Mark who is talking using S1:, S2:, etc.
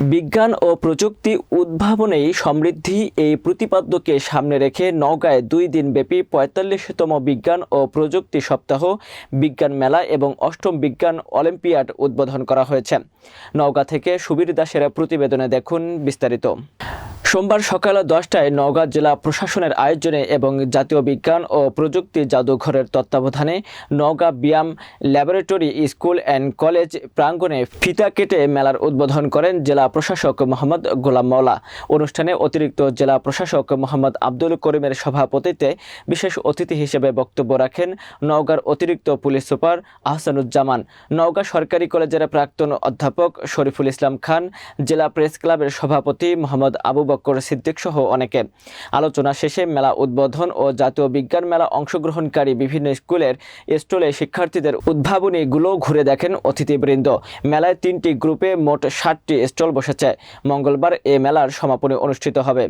S1: বিজ্ঞান ও প্রযুক্তি উদ্ভাবনেই সমৃদ্ধি এই প্রতিপাদ্যকে সামনে রেখে নওগাঁয় দুই দিন ব্যাপী পঁয়তাল্লিশতম বিজ্ঞান ও প্রযুক্তি সপ্তাহ, বিজ্ঞান মেলা এবং অষ্টম বিজ্ঞান অলিম্পিয়াড উদ্বোধন করা হয়েছে। নওগাঁ থেকে সুবীর দাসের প্রতিবেদনে দেখুন বিস্তারিত। সোমবার সকাল দশটায় নওগাঁ জেলা প্রশাসনের আয়োজনে এবং জাতীয় বিজ্ঞান ও প্রযুক্তি জাদুঘরের তত্ত্বাবধানে নওগাঁ ব্যায়াম ল্যাবরেটরি স্কুল অ্যান্ড কলেজ প্রাঙ্গণে ফিতা কেটে মেলার উদ্বোধন করেন জেলা প্রশাসক মোহাম্মদ গোলাম মাওলা। অনুষ্ঠানে অতিরিক্ত জেলা প্রশাসক মোহাম্মদ আব্দুল করিমের সভাপতিত্বে বিশেষ অতিথি হিসেবে বক্তব্য রাখেন নওগাঁর অতিরিক্ত পুলিশ সুপার আহসানুজ্জামান, নওগাঁ সরকারি কলেজের প্রাক্তন অধ্যাপক শরীফুল ইসলাম খান, জেলা প্রেস ক্লাবের সভাপতি মোহাম্মদ আবু বক্কর সিদ্দিক সহ অনেকে। আলোচনা শেষে মেলা উদ্বোধন ও জাতীয় বিজ্ঞান মেলা অংশগ্রহণকারী বিভিন্ন স্কুলের স্টলে শিক্ষার্থীদের উদ্ভাবনীগুলো ঘুরে দেখেন অতিথিবৃন্দ। মেলায় তিনটি গ্রুপে মোট ষাটটি স্টল বসেছে। মঙ্গলবার এ মেলার সমাপনী অনুষ্ঠিত হবে।